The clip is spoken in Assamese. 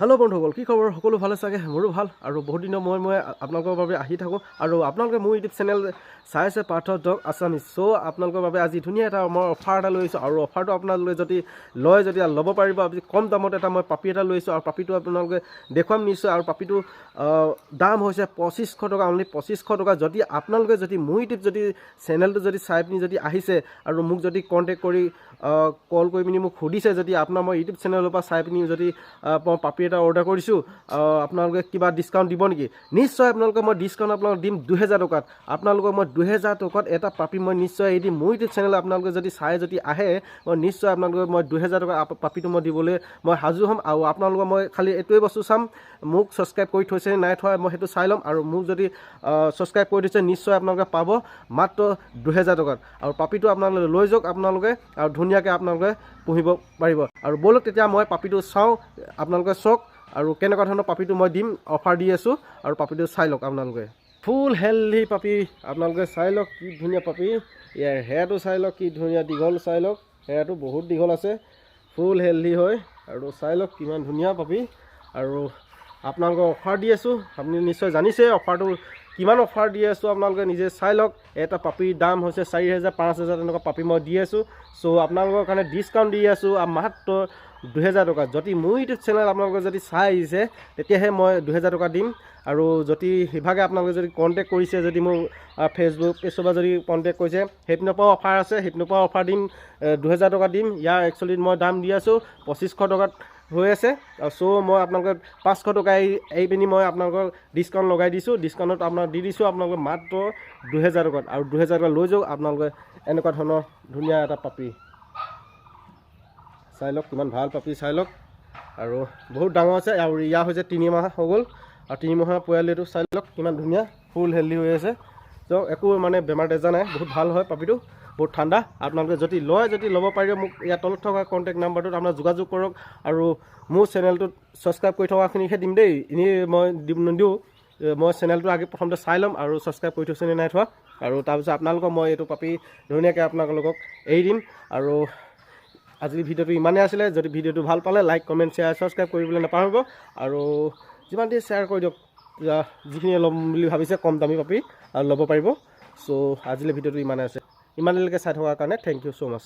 হেল্ল' বন্ধুসকল কি খবৰ? সকলো ভালে চাগে? মোৰো ভালো। আৰু বহুত দিনৰ মই মই আপোনালোকৰ বাবে আহি থাকোঁ। আৰু আপোনালোকে মোৰ ইউটিউব চেনেল চাই আছে পাৰ্থ ডগ আছামিজ চ' আপোনালোকৰ বাবে আজি ধুনীয়া এটা মই অফাৰ এটা লৈ আহিছোঁ। আৰু অফাৰটো আপোনালোকে যদি লয়, যদি ল'ব পাৰিব, আপুনি কম দামত এটা মই পাপি এটা লৈ আহিছোঁ। আৰু পাপিটো আপোনালোকে দেখুৱাম নিশ্চয়। আৰু পাপিটো দাম হৈছে পঁচিছশ টকা অনলি পঁচিছশ টকা। যদি আপোনালোকে যদি মোৰ ইউটিউব যদি চেনেলটো যদি চাই পিনি যদি আহিছে আৰু মোক যদি কণ্টেক্ট কৰি কল কৰি পিনি মোক সুধিছে, যদি আপোনাৰ মই ইউটিউব চেনেলৰ পৰা চাই পিনি যদি পাপি এটা অৰ্ডাৰ কৰিছোঁ। আপোনালোকে কিবা ডিছকাউণ্ট দিব নেকি? নিশ্চয় আপোনালোকে মই ডিছকাউণ্ট আপোনালোকক দিম দুহেজাৰ টকাত। আপোনালোকক মই দুহেজাৰ টকাত এটা পাপি মই নিশ্চয় এৰি দিম। মোৰ ইউটিউব চেনেল আপোনালোকে যদি চাই যদি আহে মই নিশ্চয় আপোনালোকে মই দুহেজাৰ টকা পাপিটো মই দিবলৈ মই সাজু হ'ম। আৰু আপোনালোকৰ মই খালি এইটোৱে বস্তু চাম মোক ছাবস্ক্ৰাইব কৰি থৈছে নাই থোৱা মই সেইটো চাই ল'ম। আৰু মোক যদি ছাবস্ক্ৰাইব কৰি থৈছে নিশ্চয় আপোনালোকে পাব। মাত্ৰ দুহেজাৰ টকাত। আৰু পাপিটো আপোনালোকে লৈ যাওক আপোনালোকে। আৰু ধুনীয়াকৈ আপোনালোকে পুহিব পাৰিব। আৰু ব'লক তেতিয়া মই পাপিটো চাওঁ আপোনালোকে চাওক আৰু কেনেকুৱা ধৰণৰ পাপিটো মই দিম অফাৰ দি আছোঁ আৰু পাপিটো চাই লওক আপোনালোকে। ফুল হেল্ডি পাপি আপোনালোকে চাই লওক কি ধুনীয়া পাপি। ইয়াৰ হেয়াৰটো চাই লওক কি ধুনীয়া দীঘল চাই লওক। হেয়াৰটো বহুত দীঘল আছে। ফুল হেল্ডি হয় আৰু চাই লওক কিমান ধুনীয়া পাপি। আৰু আপোনালোকক অফাৰ দি আছোঁ। আপুনি নিশ্চয় জানিছে অফাৰটো কিমান অফাৰ দি আছোঁ আপোনালোকে নিজে চাই লওক। এটা পাপিৰ দাম হৈছে চাৰি হেজাৰ পাঁচ হেজাৰ তেনেকুৱা পাপি মই দি আছোঁ। চ' আপোনালোকৰ কাৰণে ডিছকাউণ্ট দি আছোঁ মাত্ৰ দুহেজাৰ টকা। যদি মোৰ ইউটিউব চেনেল আপোনালোকে যদি চাই আহিছে তেতিয়াহে মই দুহেজাৰ টকা দিম। আৰু যদি সিভাগে আপোনালোকে যদি কণ্টেক্ট কৰিছে যদি মোৰ ফেচবুক পেজৰ পৰা যদি কণ্টেক্ট কৰিছে সেইপিনৰ পৰাও অফাৰ আছে সেইপিনৰ পৰা অফাৰ দিম দুহেজাৰ টকা দিম। ইয়াৰ একচুৱেলি মই দাম দি আছোঁ পঁচিছশ টকাত হৈ আছে। চ' মই আপোনালোকে পাঁচশ টকা এই পিনি মই আপোনালোকক ডিছকাউণ্ট লগাই দিছোঁ। ডিছকাউণ্টত আপোনাক দি দিছোঁ আপোনালোকে মাত্ৰ দুহেজাৰ টকাত। আৰু দুহেজাৰ টকা লৈ যাওক আপোনালোকে এনেকুৱা ধৰণৰ ধুনীয়া এটা পাপি। চাই লওক কিমান ভাল পাপি চাই লওক। আৰু বহুত ডাঙৰ আছে। আৰু ইয়াৰ হৈছে তিনিমাহ হৈ গ'ল। আৰু তিনিমাহৰ পোৱালিটো চাই লওক কিমান ধুনীয়া ফুল হেল্ডি হৈ আছে। চ' একো মানে বেমাৰ তেজা নাই। বহুত ভাল হয় পাপিটো। বহুত ঠাণ্ডা। আপোনালোকে যদি লয় যদি ল'ব পাৰিব মোক ইয়াৰ তলত থকা কণ্টেক্ট নাম্বাৰটোত আপোনাৰ যোগাযোগ কৰক আৰু মোৰ চেনেলটোত ছাবস্ক্ৰাইব কৰি থকাখিনিহে দিম দেই। এনেই মই দিম নিদিওঁ। মই চেনেলটো আগে প্ৰথমতে চাই ল'ম আৰু ছাবস্ক্ৰাইব কৰি থৈছে নে নাই থোৱা। আৰু তাৰপিছত আপোনালোকক মই এইটো পাপি ধুনীয়াকৈ আপোনালোকক এৰি দিম। আৰু আজিৰ ভিডিঅ'টো ইমানেই আছিলে। যদি ভিডিঅ'টো ভাল পালে লাইক কমেণ্ট শ্বেয়াৰ ছাবস্ক্ৰাইব কৰিবলৈ নাপাহৰিব। আৰু যিমান দিয়ে শ্বেয়াৰ কৰি দিয়ক। যিখিনি ল'ম বুলি ভাবিছে কম দামী পাপি ল'ব পাৰিব। চ' আজিলৈ ভিডিঅ'টো ইমানেই আছে। ইমানলৈকে চাই থকাৰ কাৰণে থেংক ইউ ছ' মাছ